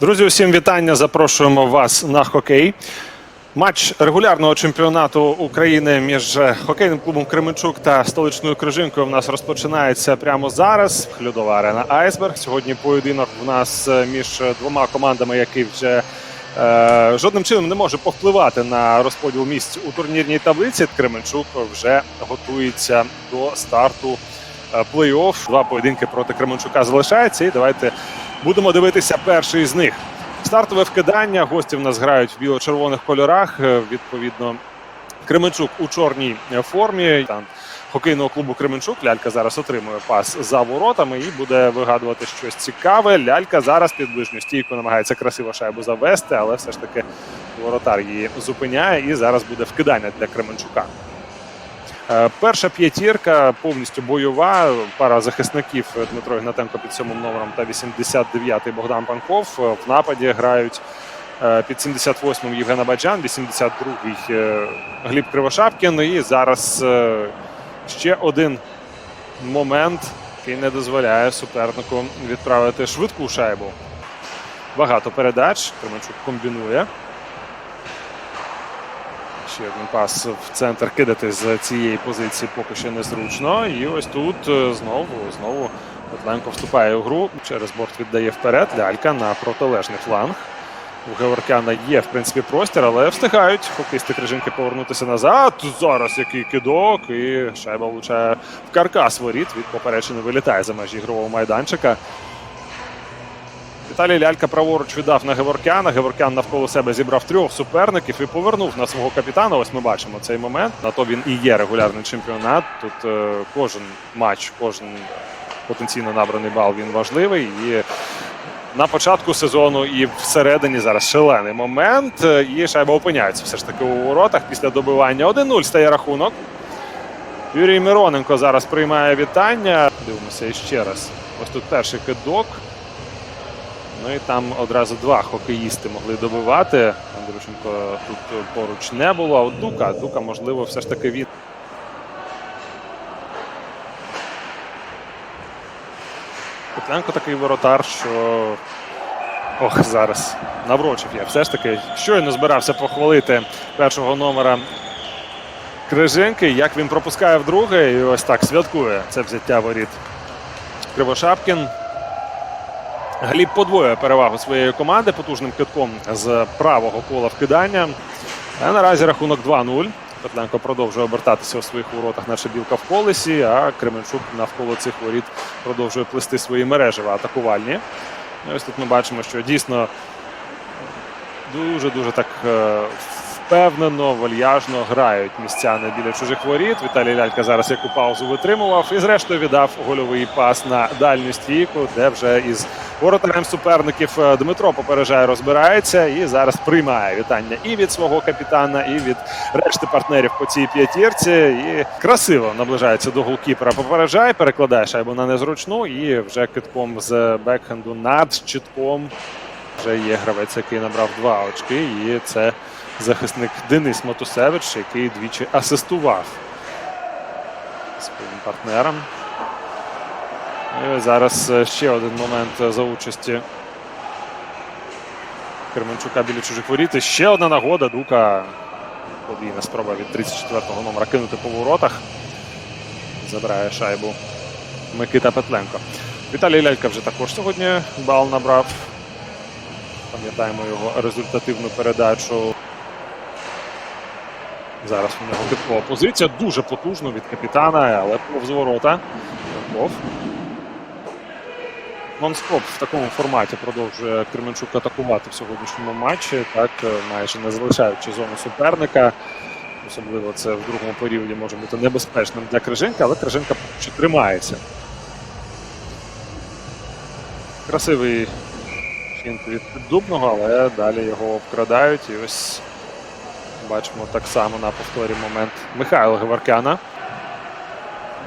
Друзі, усім вітання. Запрошуємо вас на хокей. Матч регулярного чемпіонату України між хокейним клубом Кременчук та столичною крижинкою в нас розпочинається прямо зараз. Льодова арена Айсберг. Сьогодні поєдинок в нас е, між двома командами, які вже е, жодним чином не може повпливати на розподіл місць у турнірній таблиці. Кременчук вже готується до старту е, плей-офф. Два поєдинки проти Кременчука залишається. І давайте будемо дивитися перший з них. Стартове вкидання. Гості в нас грають в біло-червоних кольорах. Е, Відповідно, Кременчук у чорній е, формі. Там хокейного клубу Кременчук. Лялька зараз отримує пас за воротами і буде вигадувати щось цікаве. Лялька зараз під ближню стійку намагається красиво шайбу завести, але все ж таки воротар її зупиняє. І зараз буде вкидання для Кременчука. Е, Перша п'ятірка повністю бойова. Пара захисників Дмитро Ігнатенко під сьомим номером та 89-й Богдан Панков. Е, В нападі грають е, під 78-м Євген Абаджан, 82-й е, Гліб Кривошапкін. І зараз ще один момент, який не дозволяє супернику відправити швидку шайбу. Багато передач. Кременчук комбінує. Ще один пас в центр кидати з цієї позиції поки що незручно. І ось тут е, знову знову Петленко вступає у гру. Через борт віддає вперед. Лялька на протилежний фланг. У Геворкяна є, в принципі, простір, але встигають хокеїсти крижинки повернутися назад. Зараз який кидок, і шайба влучає в каркас воріт. Від поперечини вилітає за межі ігрового майданчика. Віталій Лялька праворуч віддав на Геворкяна. Геворкян навколо себе зібрав трьох суперників і повернув на свого капітана. Ось ми бачимо цей момент. На то він і є регулярний чемпіонат. Тут е, кожен матч, кожен потенційно набраний бал він важливий. І на початку сезону і всередині зараз шалений момент. Е, І шайба опиняється все ж таки у воротах після добивання. 1-0 стає рахунок. Юрій Мироненко зараз приймає вітання. Дивимося ще раз. Ось тут перший кидок. Ну і там одразу два хокеїсти могли добивати. Андрющенко тут поруч не було. А от Дука, Дука, можливо, все ж таки він. Петленко такий воротар, що. Ох, зараз наврочив я. Все ж таки щойно збирався похвалити першого номера Крижинки. Як він пропускає вдруге, і ось так святкує це взяття воріт. Кривошапкін. Гліб подвоює перевагу своєї команди потужним китком з правого кола вкидання. А наразі рахунок 2-0. Петленко продовжує обертатися у своїх воротах, наче білка в колесі, а Кременчук навколо цих воріт продовжує плести свої мережева атакувальні. І ось тут ми бачимо, що дійсно дуже-дуже так е, впевнено, вальяжно грають містяни біля чужих воріт. Віталій Лялька зараз яку паузу витримував і зрештою віддав гольовий пас на дальню стійку, де вже із воротарем суперників е, Дмитро попереджає, розбирається і зараз приймає вітання і від свого капітана, і від решти партнерів по цій п'ятірці. І красиво наближається до голкіпера. Попереджає, перекладає шайбу на незручну і вже китком з бекхенду над щитком вже є гравець, який набрав два очки, і це захисник Денис Матусевич, який двічі асистував своїм партнерам. І зараз е, ще один момент е, за участі Кременчука біля чужих воріт. І ще одна нагода. Дука подвійна спроба від 34-го номера кинути по воротах. Забирає шайбу Микита Петленко. Віталій Лялька вже також сьогодні бал набрав. Пам'ятаємо його результативну передачу. Зараз у нього типова позиція. Дуже потужно від капітана, але повз ворота. Панков. Нон-стоп в такому форматі продовжує Кременчук атакувати в сьогоднішньому матчі, так е, майже не залишаючи зону суперника. Особливо це в другому періоді може бути небезпечним для Крижинка, але Крижинка поки що тримається. Красивий фінт від Дубного, але далі його обкрадають. І ось бачимо так само на повторі момент Михайла Геворкяна.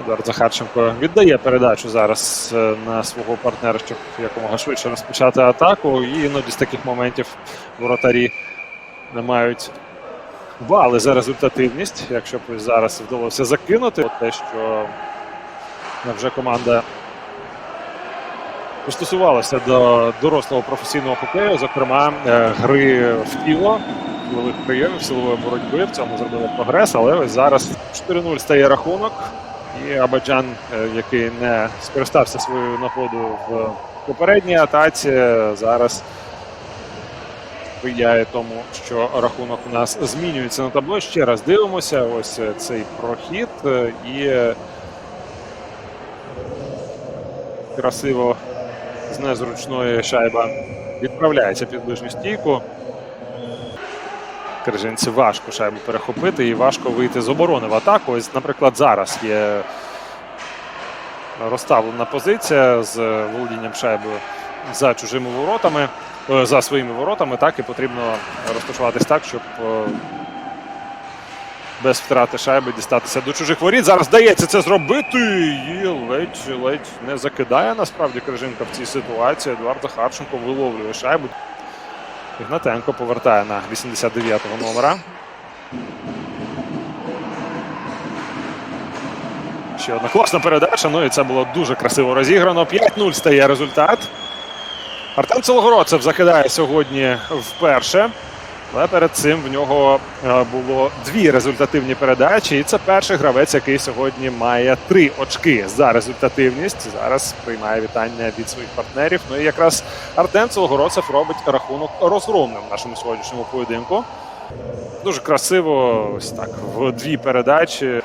Едуард Захарченко віддає передачу зараз е, на свого партнера, щоб якомога швидше розпочати атаку. І іноді з таких моментів воротарі не мають бали за результативність. Якщо б зараз вдалося закинути, те, що вже команда пристосувалися до дорослого професійного хокею, зокрема е, гри в тіло, силових прийомів, силової боротьби. В цьому зробили прогрес, але ось зараз 4-0 стає рахунок. І Абаджан, е, який не скористався своєю нагодою в попередній атаці, зараз сприяє тому, що рахунок у нас змінюється на табло. Ще раз дивимося. Ось е, цей прохід е, і красиво з незручної шайба відправляється під ближню стійку. Крижинці важко шайбу перехопити і важко вийти з оборони в атаку. Ось, наприклад, зараз є розставлена позиція з володінням шайбою за чужими воротами, е, за своїми воротами, так і потрібно розташуватись так, щоб е, без втрати шайби дістатися до чужих воріт. Зараз вдається це зробити. І ледь ледь не закидає насправді Крижинка в цій ситуації. Едуард Захарченко виловлює шайбу. Ігнатенко повертає на 89-го номера. Ще одна класна передача. Ну і це було дуже красиво розіграно. 5-0 стає результат. Артем Целогородцев закидає сьогодні вперше. Але перед цим в нього е, було дві результативні передачі. І це перший гравець, який сьогодні має три очки за результативність. Зараз приймає вітання від своїх партнерів. Ну і якраз Артем Целогородцев робить рахунок розгромним в нашому сьогоднішньому поєдинку. Дуже красиво, ось так, в дві передачі.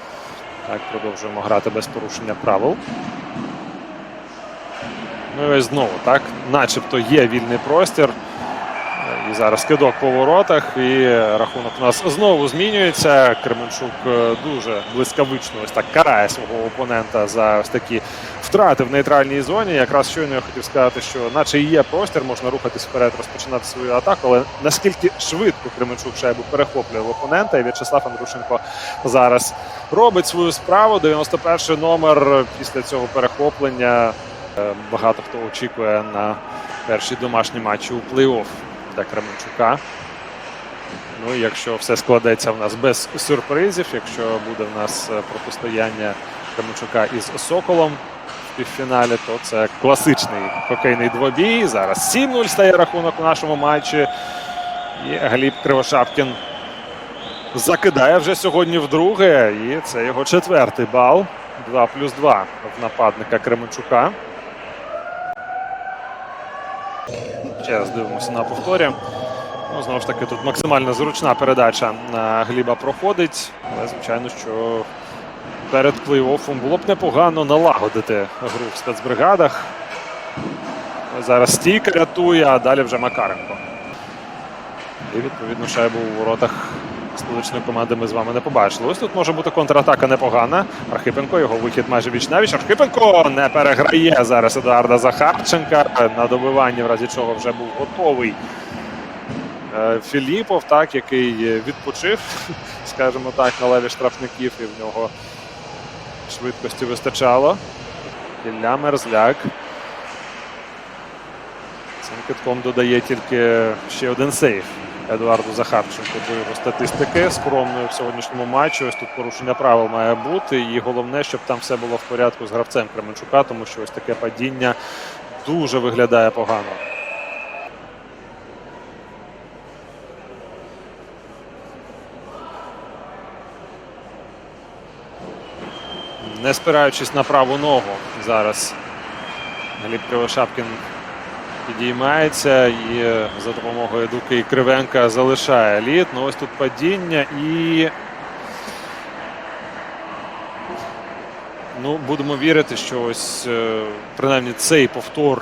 Так, продовжуємо грати без порушення правил. Ну і ось знову, так, начебто є вільний простір. Зараз кидок по воротах, і рахунок у нас знову змінюється. Кременчук е, дуже блискавично ось так карає свого опонента за ось такі втрати в нейтральній зоні. Якраз щойно я хотів сказати, що наче є простір, можна рухатись вперед, розпочинати свою атаку, але наскільки швидко Кременчук шайбу перехоплює в опонента, і В'ячеслав Андрушенко зараз робить свою справу. 91 номер після цього перехоплення. Е, Багато хто очікує на перші домашні матчі у плей-офф для Кременчука. Ну і якщо все складеться в нас без сюрпризів, якщо буде в нас е, протистояння Кременчука із Соколом в півфіналі, то це класичний хокейний двобій. Зараз 7-0 стає рахунок у нашому матчі. І Гліб Кривошапкін закидає вже сьогодні вдруге. І це його четвертий бал. 2 плюс 2 в нападника Кременчука. Ще раз дивимося на повторі. Ну, знову ж таки, тут максимально зручна передача на Гліба проходить. Але, звичайно, що перед плей-оффом було б непогано налагодити гру в спецбригадах. Зараз стійка рятує, а далі вже Макаренко. І відповідно шайбу у воротах столичної команди ми з вами не побачили. Ось тут може бути контратака непогана. Архипенко, його вихід майже віч навіч. Архипенко не переграє зараз Едуарда Захарченка. На добиванні, в разі чого вже був готовий е, Філіпов, так, який відпочив, скажімо так, на леві штрафників, і в нього швидкості вистачало. Ілля Мерзляк. Цим китком додає тільки ще один сейф Едуарду Захарченку до його статистики скромною в сьогоднішньому матчі. Ось тут порушення правил має бути. І головне, щоб там все було в порядку з гравцем Кременчука, тому що ось таке падіння дуже виглядає погано. Не спираючись на праву ногу, зараз Гліб Кривошапкін підіймається і за допомогою Дуки Кривенка залишає лід. Ну ось тут падіння і. Ну, будемо вірити, що ось е, принаймні цей повтор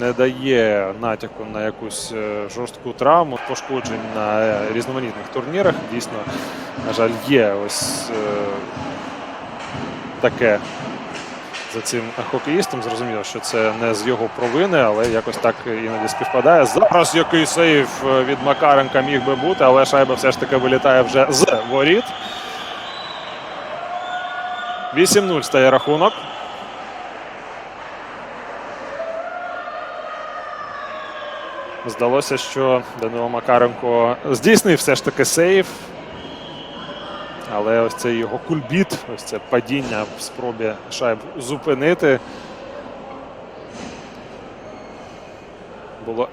не дає натяку на якусь е, жорстку травму, пошкоджень на е, різноманітних турнірах. Дійсно, на жаль, є ось таке за цим хокеїстом. Зрозуміло, що це не з його провини, але якось так іноді співпадає. Зараз який сейф від Макаренка міг би бути, але шайба все ж таки вилітає вже з воріт. 8-0 стає рахунок. Здалося, що Данило Макаренко здійснив все ж таки сейф. Але ось цей його кульбіт, ось це падіння в спробі шайб зупинити. Було,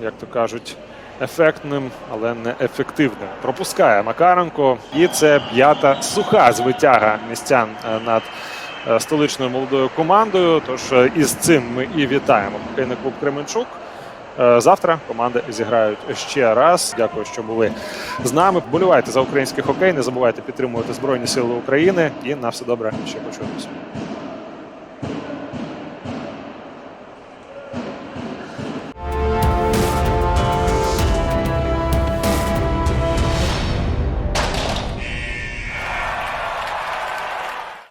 як то кажуть, ефектним, але не ефективним. Пропускає Макаренко. І це п'ята суха звитяга містян е, над е, столичною молодою командою. Тож е, із цим ми і вітаємо хокейний клуб Кременчук. Е, Завтра команди зіграють ще раз. Дякую, що були з нами. Болівайте за український хокей. Не забувайте підтримувати Збройні Сили України. І на все добре ще почуємося.